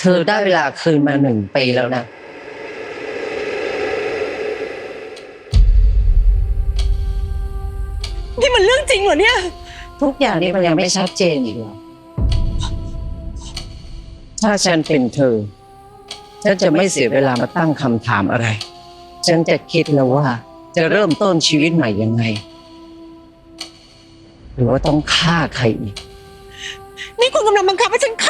เธอได้เวลาคืนมาหนึ่งปีแล้วนะนี่มันเรื่องจริงเหรอเนี่ย ทุกอย่างนี้มันยังไม่ชัดเจนอีกเหรอถ้าฉันเป็นเธอ ฉันจะไม่เสียเวลามาตั้งคำถามอะไร ฉันจะคิดแล้วว่า จะเริ่มต้นชีวิตใหม่ยังไง หรือว่าต้องฆ่าใครอีก นี่คุณกำลังบังคับให้ฉันฆ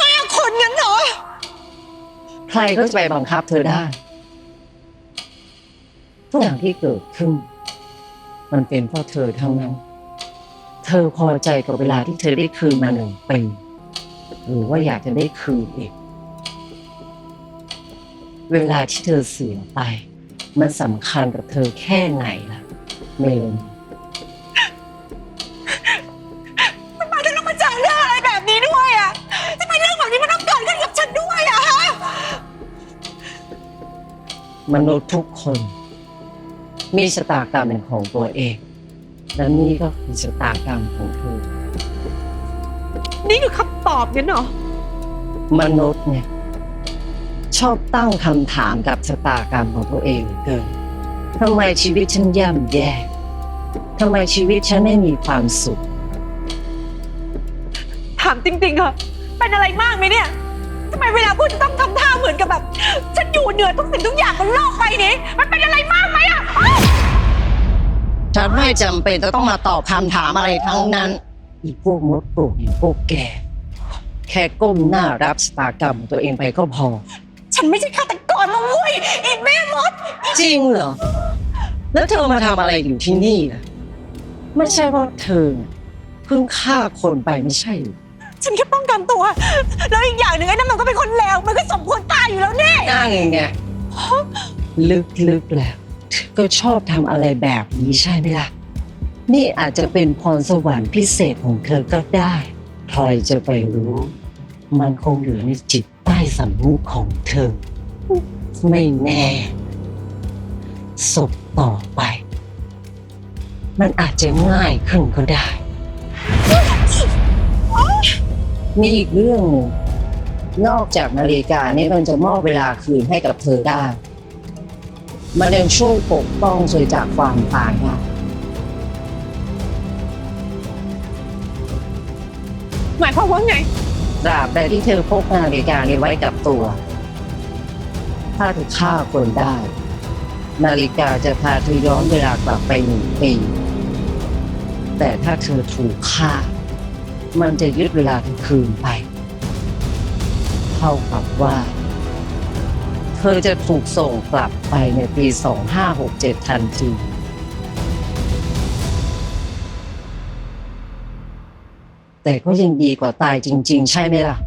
่าคนงั้นเหรอ ใครก็จะไปบังคับเธอได้ ทุกอย่างที่เกิดขึ้น มันเป็นเพราะเธอทั้งนั้น เธอพอใจกับเวลาที่เธอได้คืนมาหนึ่งปีหรือว่าอยากจะได้คืนอีก เวลาที่เธอเสียไป มันสำคัญกับเธอแค่ไหนล่ะเมล มนุษย์ทุกคน มีชะตากรรมเป็นของตัวเอง และนี่ก็คือชะตากรรมของเธอ นี่คือคำตอบงั้นเหรอ มนุษย์เนี่ย ชอบตั้งคำถามกับชะตากรรมของตัวเองเหลือเกินทำไมชีวิตฉันย่ำแย่ทำไมชีวิตฉันไม่มีความสุข ถามจริงๆเหรอเป็นอะไรมากไหมเนี่ย ทำไมเวลาพูดจะต้องทำท่าเหมือนกับแบบ ฉันอยู่เหนือทุกสิ่งทุกอย่างบนโลกใบนี้ มันเป็นอะไรมากไหมอะเอ้ยฉันไม่จำเป็นจะต้องมาตอบคำถามอะไรทั้งนั้น อีพวกมดปลูกอย่างพวกแก แค่ก้มหน้ารับชะตากรรมของตัวเองไปก็พอ ฉันไม่ใช่ฆาตกรนะเว้ยอีแม่มด จริงเหรอ แล้วเธอมาทำอะไรอยู่ที่นี่ล่ะ ไม่ใช่ว่าเธอเพิ่งฆ่าคนไปไม่ใช่เหรอ ฉันแค่ป้องกันตัว แล้วอีกอย่างหนึ่งไอ้นั่นมันก็เป็นคนเลวมันก็สมควรตายอยู่แล้วนี่นั่งไงลึกๆแล้วก็ชอบทำอะไรแบบนี้ใช่ไหมล่ะ นี่อาจจะเป็นพรสวรรค์พิเศษของเธอก็ได้ใครจะไปรู้ มันคงอยู่ในจิตใต้สำนึกของเธอ ไม่แน่ศพต่อไป มันอาจจะง่ายขึ้นก็ได้ มีอีกเรื่องหนึ่งนอกจากนาฬิกานี่มันจะมอบเวลาคืนให้กับเธอได้ มันยังช่วยปกป้องเธอจากความตายได้หมายความว่าไงตราบใดที่เธอพกนาฬิกานี้ไว้กับตัว ถ้าเธอฆ่าคนได้ นาฬิกาจะพาเธอย้อนเวลากลับไปหนึ่งปี แต่ถ้าเธอถูกฆ่า มันจะยึดเวลากลางคืนไป เท่ากับว่า เธอจะถูกส่งกลับไปในปี 2567 ทันที แต่ก็ยังดีกว่าตายจริง ๆ ใช่ไหมล่ะ